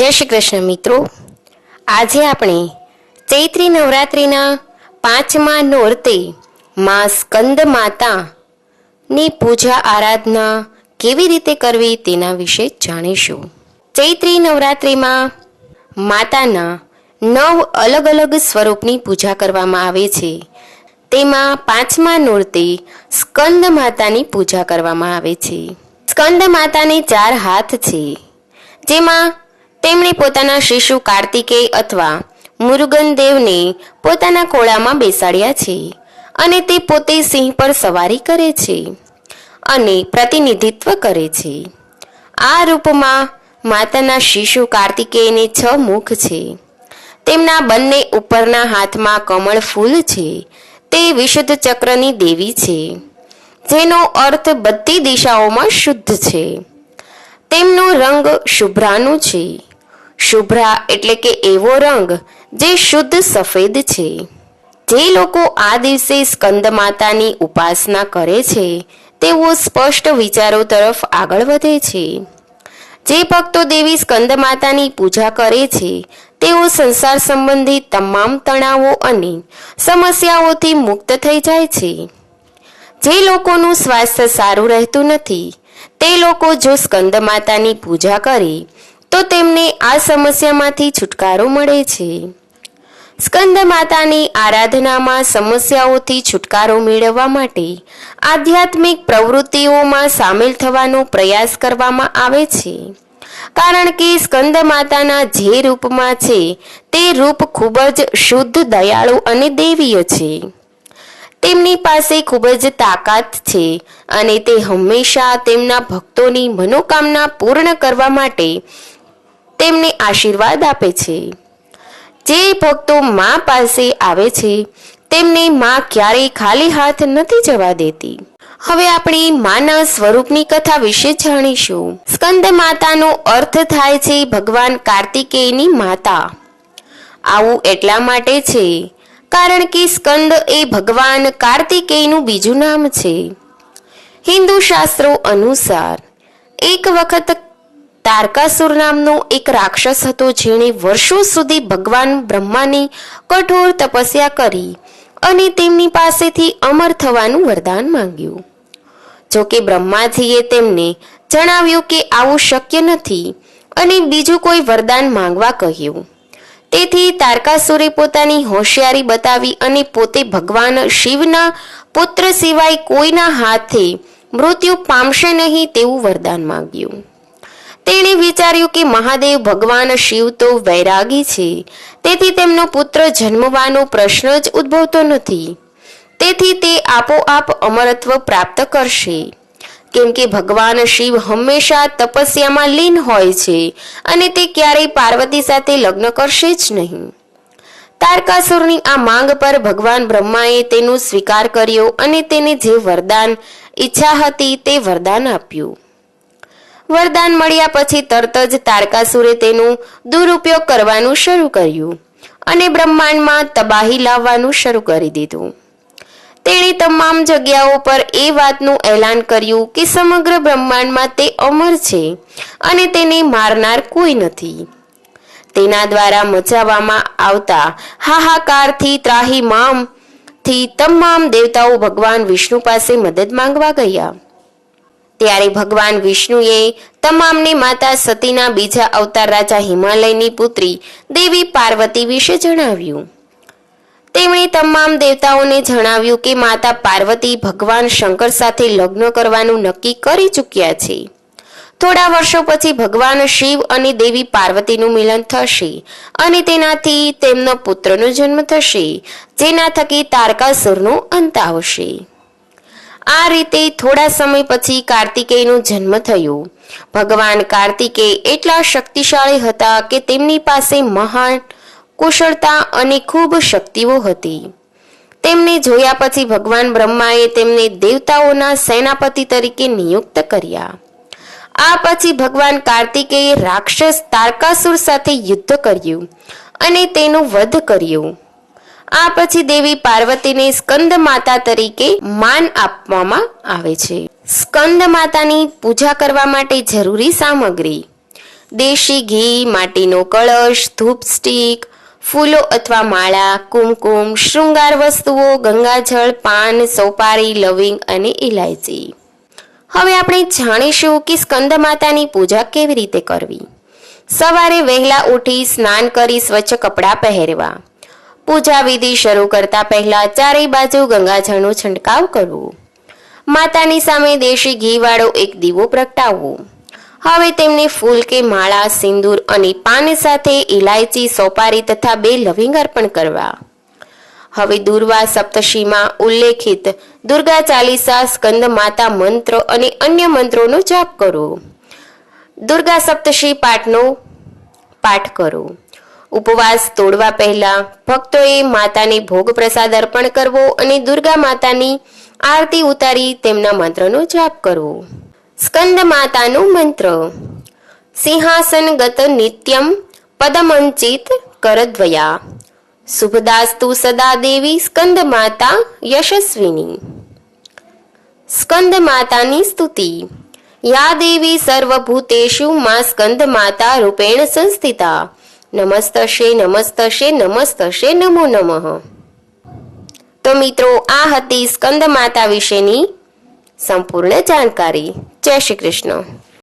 જય શ્રી કૃષ્ણ મિત્રો. આજે આપણે ચૈત્રી નવરાત્રિના પાંચમા નોરતે મા સ્કંદ માતાની પૂજા આરાધના કેવી રીતે કરવી તેના વિશે જાણીશું. ચૈત્રી નવરાત્રિમાં માતાના નવ અલગ અલગ સ્વરૂપની પૂજા કરવામાં આવે છે. તેમાં પાંચમા નોરતે સ્કંદ માતાની પૂજા કરવામાં આવે છે. સ્કંદ માતાને ચાર હાથ છે. જેમાં તેમણે પોતાના શિશુ કાર્તિકેય અથવા મુરુગન દેવને પોતાના ખોળામાં બેસાડ્યા છે અને તે પોતે સિંહ પર સવારી કરે છે અને પ્રતિનિધિત્વ કરે છે. આ રૂપમાં માતાના શિશુ કાર્તિકેયને છ મુખ છે. તેમના બંને ઉપરના હાથમાં કમળ ફૂલ છે. તે વિશુદ્ધ ચક્રની દેવી છે, જેનો અર્થ બધી દિશાઓમાં શુદ્ધ છે. તેમનો રંગ શુભ્રાનો છે. શુભ્રા એટલે કે એવો રંગ જે શુદ્ધ સફેદ છે. જે લોકો આ દિવસે સ્કંદ માતાની ઉપાસના કરે છે, તેઓ સ્પષ્ટ વિચારો તરફ આગળ વધે છે. જે ભક્તો દેવી સ્કંદ માતાની પૂજા કરે છે, તેઓ સંસાર સંબંધી તમામ તણાવો અને સમસ્યાઓથી મુક્ત થઈ જાય છે. જે લોકોનું સ્વાસ્થ્ય સારું રહેતું નથી, તે લોકો જો સ્કંદ માતાની પૂજા કરે તો તેમને આ સમસ્યામાંથી છુટકારો મળે છે. સ્કંદ માતાની આરાધનામાં સમસ્યાઓથી છુટકારો મેળવવા માટે આધ્યાત્મિક પ્રવૃત્તિઓમાં સામેલ થવાનો પ્રયાસ કરવામાં આવે છે. કારણ કે સ્કંદ માતાના જે રૂપમાં છે, તે રૂપ ખૂબ જ શુદ્ધ, દયાળુ અને દેવીય છે. તેમની પાસે ખૂબ જ તાકાત છે અને તે હંમેશા તેમના ભક્તોની મનોકામના પૂર્ણ કરવા માટે તેમને આશીર્વાદ આપે છે. જે ભક્તો મા પાસે આવે છે, તેમને મા ક્યારેય ખાલી હાથ નથી જવા દેતી. હવે આપણે માના સ્વરૂપની કથા વિશે જાણીશું. સ્કંદ માતાનો અર્થ થાય છે ભગવાન કાર્તિકેયની માતા. આવું એટલા માટે છે, કારણ કે સ્કંદ એ ભગવાન કાર્તિકેયનું બીજું નામ છે. હિન્દુ શાસ્ત્રો અનુસાર, એક વખત તારકાસુર નામનો એક રાક્ષસ હતો જેણે વર્ષો સુધી ભગવાન બ્રહ્માની કઠોર તપસ્યા કરી અને તેમની પાસેથી અમર થવાનું વરદાન માંગ્યું. જોકે બ્રહ્માજીએ તેમને જણાવ્યું કે આવું શક્ય નથી અને બીજું કોઈ વરદાન માંગવા કહ્યું. તેથી તારકાસુરે પોતાની હોશિયારી બતાવી અને પોતે ભગવાન શિવના પુત્ર સિવાય કોઈના હાથે મૃત્યુ પામશે નહીં તેવું વરદાન માંગ્યું. તેણે વિચાર્યું કે મહાદેવ ભગવાન શિવ તો વૈરાગી છે. તેથી તેમનો પુત્ર જન્મવાનો પ્રશ્ન જ ઉદ્ભવતો નથી. તેથી તે આપોઆપ અમરત્વ પ્રાપ્ત કરશે. કેમ કે ભગવાન શિવ હંમેશા તપસ્યામાં લીન હોય છે અને તે ક્યારેય પાર્વતી સાથે લગ્ન કરશે જ નહીં. તારકાસુરની આ માંગ પર ભગવાન બ્રહ્માએ તેનો સ્વીકાર કર્યો અને તેને જે વરદાન ઈચ્છા હતી તે વરદાન આપ્યું. વરદાન મળ્યા પછી તરત જ તારકાસુરે તેનું દુરુપયોગ કરવાનું શરૂ કર્યું અને બ્રહ્માંડમાં તબાહી લાવવાનું શરૂ કરી દીધું. તેણે તમામ જગ્યાઓ પર એ વાતનું એલાન કર્યું કે સમગ્ર બ્રહ્માંડમાં તે અમર છે અને તેને મારનાર કોઈ નથી. તેના દ્વારા મચાવવામાં આવતા હાહાકારથી ત્રાહીમામથી તમામ દેવતાઓ ભગવાન વિષ્ણુ પાસે મદદ માંગવા ગયા. ત્યારે ભગવાન વિષ્ણુએ તમામને માતા સતીના બીજા અવતાર રાજા હિમાલયની પુત્રી દેવી પાર્વતી વિશે જણાવ્યું. તેમણે તમામ દેવતાઓને જણાવ્યું કે માતા પાર્વતી ભગવાન શંકર સાથે લગ્ન કરવાનું નક્કી કરી ચૂક્યા છે. થોડા વર્ષો પછી ભગવાન શિવ અને દેવી પાર્વતીનું મિલન થશે અને તેનાથી તેમનો પુત્રનો જન્મ થશે, જેના થકી તારકાસુરનો અંત આવશે. આ રીતે થોડા સમય પછી કાર્તિકેયનો જન્મ થયો. ભગવાન કાર્તિકેય એટલા શક્તિશાળી હતા કે તેમની પાસે મહાન કુશળતા અને ખૂબ શક્તિઓ હતી. તેમને જોયા પછી ભગવાન બ્રહ્માએ તેમને દેવતાઓના સેનાપતિ તરીકે નિયુક્ત કર્યા. આ પછી ભગવાન કાર્તિકેયે રાક્ષસ તારકાસુર સાથે યુદ્ધ કર્યું અને તેનો વધ કર્યો. આ પછી દેવી પાર્વતીને સ્કંદ માતા તરીકે માન આપવામાં આવે છે. સ્કંદ માતાની પૂજા કરવા માટે જરૂરી સામગ્રી, દેશી ઘી, માટીનો કળશ ધૂપ સ્ટીક ફૂલો અથવા માળા, કુમકુમ, શૃંગાર વસ્તુઓ, ગંગાજળ, પાન, સોપારી, લવિંગ અને ઇલાયચી હવે આપણે જાણીશું કે સ્કંદ માતાની પૂજા કેવી રીતે કરવી. સવારે વહેલા ઉઠી સ્નાન કરી સ્વચ્છ કપડાં પહેરવા. પૂજા વિધિ શરૂ કરતા પહેલા ચારેય બાજુ ગંગાજળનો છંટકાવ કરવો. માતાની સામે દેશી ઘીવાળો એક દીવો પ્રગટાવવો. હવે તેમને ફૂલ કે માળા, સિંદૂર અને પાન સાથે ઇલાયચી સોપારી તથા બે લવિંગ અર્પણ કરવા. હવે દુર્વા સપ્તશીમાં ઉલ્લેખિત દુર્ગા ચાલીસા, સ્કંદ માતા મંત્ર અને અન્ય મંત્રોનો જાપ કરો. દુર્ગા સપ્તશી પાઠનો પાઠ કરો. ઉપવાસ તોડવા પહેલા ભક્તોએ માતાને ભોગ પ્રસાદ અર્પણ કરવો અને દુર્ગા માતાની આરતી ઉતારી તેમના મંત્રનો જાપ કરવો. સ્કંદ માતાનો મંત્ર. સિંહાસનગત નિત્યમ પદમંચિત કરદ્વયા. શુભદાસ્તુ સદા દેવી સ્કંદ માતા યશસ્વિની. સ્કંદ માતાની સ્તુતિ. યા દેવી સર્વભૂતેષુ મા સ્કંદ માતા રૂપેણ સંસ્થિતા. નમસ્તશે નમસ્તશે નમસ્તશે, નમો નમઃ. તો મિત્રો, આ હતી સ્કંદ માતા વિશેની સંપૂર્ણ જાણકારી. જય શ્રી કૃષ્ણ.